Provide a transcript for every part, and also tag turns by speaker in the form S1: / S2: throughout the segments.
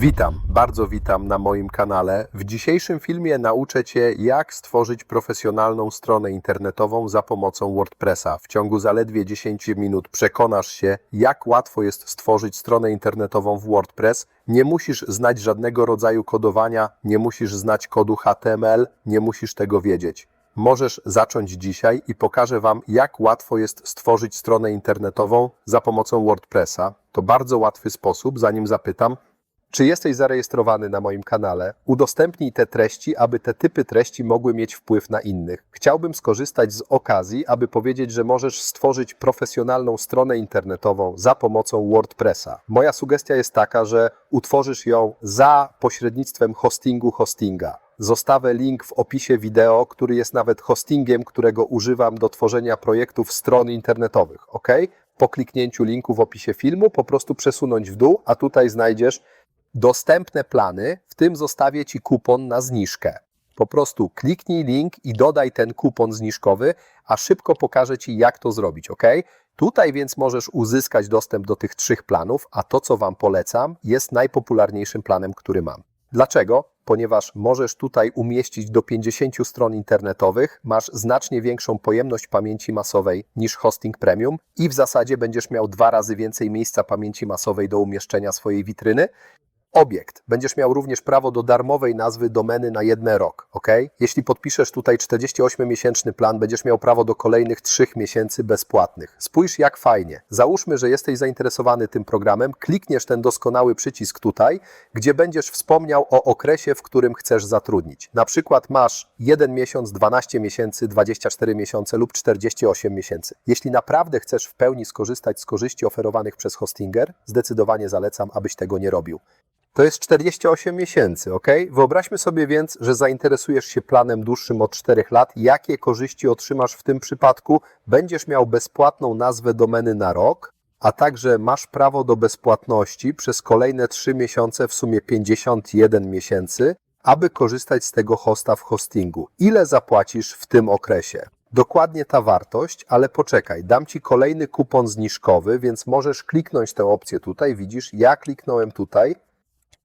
S1: Witam, bardzo witam na moim kanale. W dzisiejszym filmie nauczę Cię, jak stworzyć profesjonalną stronę internetową za pomocą WordPressa. W ciągu zaledwie 10 minut przekonasz się, jak łatwo jest stworzyć stronę internetową w WordPress. Nie musisz znać żadnego rodzaju kodowania, nie musisz znać kodu HTML, nie musisz tego wiedzieć. Możesz zacząć dzisiaj i pokażę Wam, jak łatwo jest stworzyć stronę internetową za pomocą WordPressa. To bardzo łatwy sposób, zanim zapytam, czy jesteś zarejestrowany na moim kanale? Udostępnij te treści, aby te typy treści mogły mieć wpływ na innych. Chciałbym skorzystać z okazji, aby powiedzieć, że możesz stworzyć profesjonalną stronę internetową za pomocą WordPressa. Moja sugestia jest taka, że utworzysz ją za pośrednictwem hostingu hostinga. Zostawę link w opisie wideo, który jest nawet hostingiem, którego używam do tworzenia projektów stron internetowych. OK? Po kliknięciu linku w opisie filmu po prostu przesunąć w dół, a tutaj znajdziesz dostępne plany, w tym zostawię Ci kupon na zniżkę. Po prostu kliknij link i dodaj ten kupon zniżkowy, a szybko pokażę Ci, jak to zrobić, ok? Tutaj więc możesz uzyskać dostęp do tych trzech planów, a to, co Wam polecam, jest najpopularniejszym planem, który mam. Dlaczego? Ponieważ możesz tutaj umieścić do 50 stron internetowych, masz znacznie większą pojemność pamięci masowej niż hosting premium i w zasadzie będziesz miał dwa razy więcej miejsca pamięci masowej do umieszczenia swojej witryny. Obiekt. Będziesz miał również prawo do darmowej nazwy domeny na jeden rok, ok? Jeśli podpiszesz tutaj 48-miesięczny plan, będziesz miał prawo do kolejnych 3 miesięcy bezpłatnych. Spójrz jak fajnie. Załóżmy, że jesteś zainteresowany tym programem, klikniesz ten doskonały przycisk tutaj, gdzie będziesz wspomniał o okresie, w którym chcesz zatrudnić. Na przykład masz 1 miesiąc, 12 miesięcy, 24 miesiące lub 48 miesięcy. Jeśli naprawdę chcesz w pełni skorzystać z korzyści oferowanych przez Hostinger, zdecydowanie zalecam, abyś tego nie robił. To jest 48 miesięcy, ok? Wyobraźmy sobie więc, że zainteresujesz się planem dłuższym od 4 lat. Jakie korzyści otrzymasz w tym przypadku? Będziesz miał bezpłatną nazwę domeny na rok, a także masz prawo do bezpłatności przez kolejne 3 miesiące, w sumie 51 miesięcy, aby korzystać z tego hosta w hostingu. Ile zapłacisz w tym okresie? Dokładnie ta wartość, ale poczekaj, dam Ci kolejny kupon zniżkowy, więc możesz kliknąć tę opcję tutaj. Widzisz, ja kliknąłem tutaj.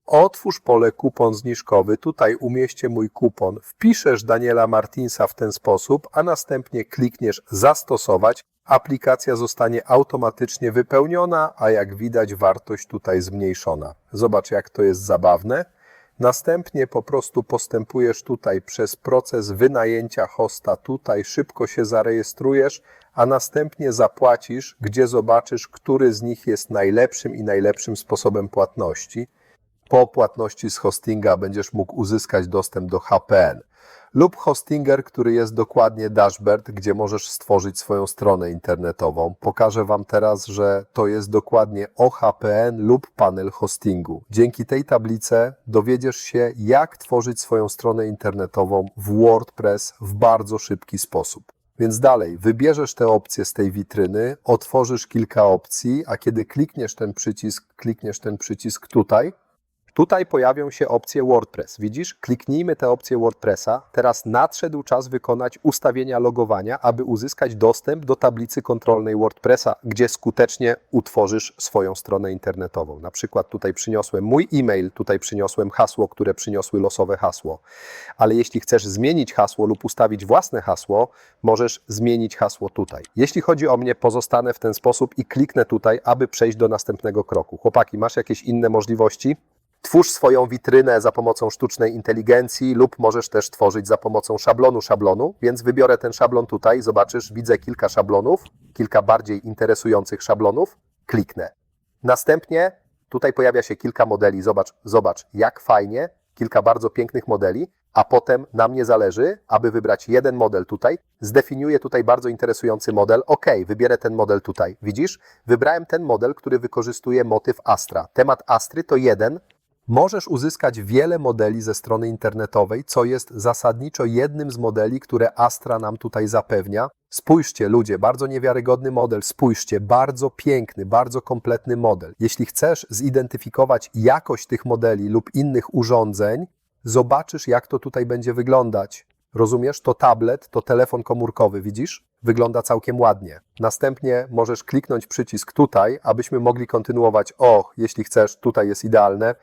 S1: Otwórz pole kupon zniżkowy, tutaj umieście mój kupon, wpiszesz Daniela Martinsa w ten sposób, a następnie klikniesz zastosować. Aplikacja zostanie automatycznie wypełniona, a jak widać wartość tutaj zmniejszona. Zobacz jak to jest zabawne. Następnie po prostu postępujesz tutaj przez proces wynajęcia hosta, tutaj szybko się zarejestrujesz, a następnie zapłacisz, gdzie zobaczysz, który z nich jest najlepszym i najlepszym sposobem płatności po płatności z hostinga będziesz mógł uzyskać dostęp do HPN lub hostinger, który jest dokładnie dashboard, gdzie możesz stworzyć swoją stronę internetową. Pokażę Wam teraz, że to jest dokładnie OHPN lub panel hostingu. Dzięki tej tablicy dowiedziesz się, jak tworzyć swoją stronę internetową w WordPress w bardzo szybki sposób. Więc dalej, wybierzesz te opcje z tej witryny, otworzysz kilka opcji, a kiedy klikniesz ten przycisk, klikniesz ten przycisk tutaj, Tutaj pojawią się opcje WordPress. Widzisz? Kliknijmy te opcje WordPressa. Teraz nadszedł czas wykonać ustawienia logowania, aby uzyskać dostęp do tablicy kontrolnej WordPressa, gdzie skutecznie utworzysz swoją stronę internetową. Na przykład tutaj przyniosłem mój e-mail, tutaj przyniosłem hasło, które przyniosły losowe hasło. Ale jeśli chcesz zmienić hasło lub ustawić własne hasło, możesz zmienić hasło tutaj. Jeśli chodzi o mnie, pozostanę w ten sposób i kliknę tutaj, aby przejść do następnego kroku. Chłopaki, masz jakieś inne możliwości? Twórz swoją witrynę za pomocą sztucznej inteligencji lub możesz też tworzyć za pomocą szablonu szablonu, więc wybiorę ten szablon tutaj, zobaczysz, widzę kilka szablonów, kilka bardziej interesujących szablonów, kliknę. Następnie tutaj pojawia się kilka modeli, zobacz, zobacz jak fajnie, kilka bardzo pięknych modeli, a potem na mnie zależy, aby wybrać jeden model tutaj, zdefiniuję tutaj bardzo interesujący model, ok, wybierę ten model tutaj, widzisz? Wybrałem ten model, który wykorzystuje motyw Astra. Temat Astry to jeden, Możesz uzyskać wiele modeli ze strony internetowej, co jest zasadniczo jednym z modeli, które Astra nam tutaj zapewnia. Spójrzcie, ludzie, bardzo niewiarygodny model, spójrzcie, bardzo piękny, bardzo kompletny model. Jeśli chcesz zidentyfikować jakość tych modeli lub innych urządzeń, zobaczysz, jak to tutaj będzie wyglądać. Rozumiesz? To tablet, to telefon komórkowy, widzisz? Wygląda całkiem ładnie. Następnie możesz kliknąć przycisk tutaj, abyśmy mogli kontynuować. O, jeśli chcesz, tutaj jest idealne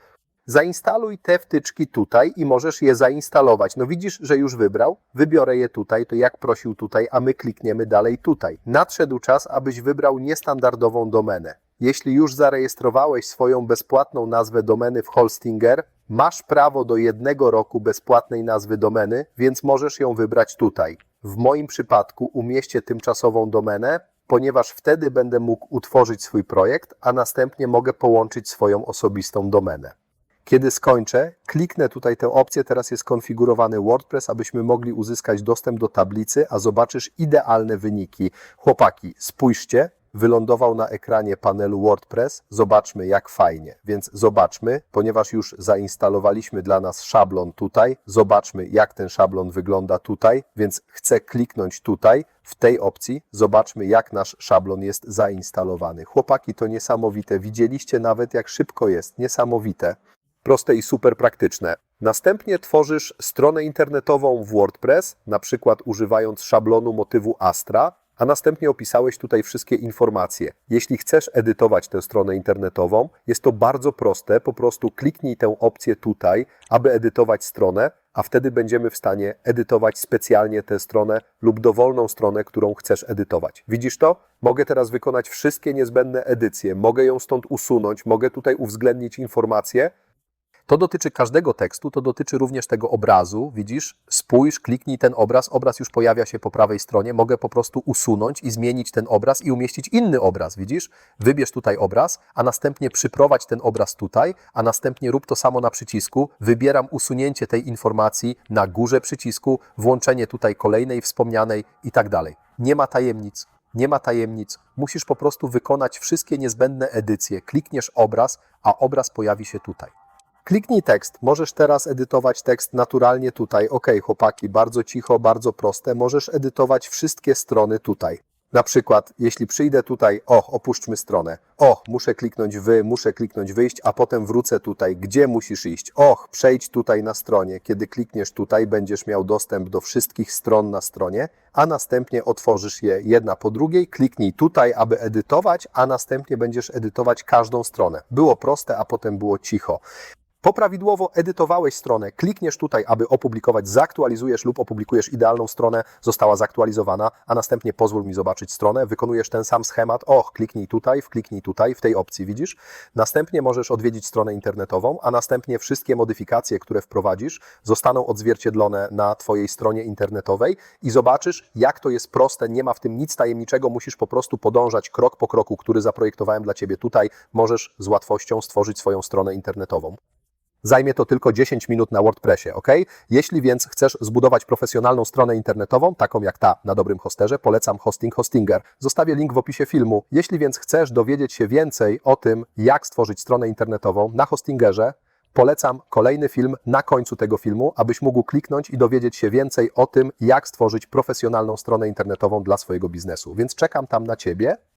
S1: Zainstaluj te wtyczki tutaj i możesz je zainstalować. No widzisz, że już wybrał. Wybiorę je tutaj, to jak prosił tutaj, a my klikniemy dalej tutaj. Nadszedł czas, abyś wybrał niestandardową domenę. Jeśli już zarejestrowałeś swoją bezpłatną nazwę domeny w Holstinger, masz prawo do jednego roku bezpłatnej nazwy domeny, więc możesz ją wybrać tutaj. W moim przypadku umieście tymczasową domenę, ponieważ wtedy będę mógł utworzyć swój projekt, a następnie mogę połączyć swoją osobistą domenę. Kiedy skończę, kliknę tutaj tę opcję, teraz jest konfigurowany WordPress, abyśmy mogli uzyskać dostęp do tablicy, a zobaczysz idealne wyniki. Chłopaki, spójrzcie, wylądował na ekranie panelu WordPress. Zobaczmy, jak fajnie. Więc zobaczmy, ponieważ już zainstalowaliśmy dla nas szablon tutaj, zobaczmy, jak ten szablon wygląda tutaj, więc chcę kliknąć tutaj, w tej opcji, zobaczmy, jak nasz szablon jest zainstalowany. Chłopaki, to niesamowite. Widzieliście nawet, jak szybko jest. Niesamowite proste i super praktyczne. Następnie tworzysz stronę internetową w WordPress, na przykład używając szablonu motywu Astra, a następnie opisałeś tutaj wszystkie informacje. Jeśli chcesz edytować tę stronę internetową, jest to bardzo proste, po prostu kliknij tę opcję tutaj, aby edytować stronę, a wtedy będziemy w stanie edytować specjalnie tę stronę lub dowolną stronę, którą chcesz edytować. Widzisz to? Mogę teraz wykonać wszystkie niezbędne edycje, mogę ją stąd usunąć, mogę tutaj uwzględnić informacje, to dotyczy każdego tekstu, to dotyczy również tego obrazu. Widzisz? Spójrz, kliknij ten obraz, obraz już pojawia się po prawej stronie. Mogę po prostu usunąć i zmienić ten obraz i umieścić inny obraz. Widzisz? Wybierz tutaj obraz, a następnie przyprowadź ten obraz tutaj, a następnie rób to samo na przycisku. Wybieram usunięcie tej informacji na górze przycisku, włączenie tutaj kolejnej wspomnianej i tak dalej. Nie ma tajemnic. Nie ma tajemnic. Musisz po prostu wykonać wszystkie niezbędne edycje. Klikniesz obraz, a obraz pojawi się tutaj. Kliknij tekst. Możesz teraz edytować tekst naturalnie tutaj. Ok, chłopaki, bardzo cicho, bardzo proste. Możesz edytować wszystkie strony tutaj. Na przykład, jeśli przyjdę tutaj, o, opuśćmy stronę. O, muszę kliknąć wy, muszę kliknąć wyjść, a potem wrócę tutaj. Gdzie musisz iść? Och, przejdź tutaj na stronie. Kiedy klikniesz tutaj, będziesz miał dostęp do wszystkich stron na stronie, a następnie otworzysz je jedna po drugiej. Kliknij tutaj, aby edytować, a następnie będziesz edytować każdą stronę. Było proste, a potem było cicho. Poprawidłowo edytowałeś stronę, klikniesz tutaj, aby opublikować, zaktualizujesz lub opublikujesz idealną stronę, została zaktualizowana, a następnie pozwól mi zobaczyć stronę, wykonujesz ten sam schemat, och, kliknij tutaj, wkliknij tutaj, w tej opcji widzisz. Następnie możesz odwiedzić stronę internetową, a następnie wszystkie modyfikacje, które wprowadzisz, zostaną odzwierciedlone na Twojej stronie internetowej i zobaczysz, jak to jest proste, nie ma w tym nic tajemniczego, musisz po prostu podążać krok po kroku, który zaprojektowałem dla Ciebie tutaj, możesz z łatwością stworzyć swoją stronę internetową. Zajmie to tylko 10 minut na WordPressie, ok? Jeśli więc chcesz zbudować profesjonalną stronę internetową, taką jak ta na dobrym hosterze, polecam Hosting Hostinger. Zostawię link w opisie filmu. Jeśli więc chcesz dowiedzieć się więcej o tym, jak stworzyć stronę internetową na Hostingerze, polecam kolejny film na końcu tego filmu, abyś mógł kliknąć i dowiedzieć się więcej o tym, jak stworzyć profesjonalną stronę internetową dla swojego biznesu. Więc czekam tam na Ciebie.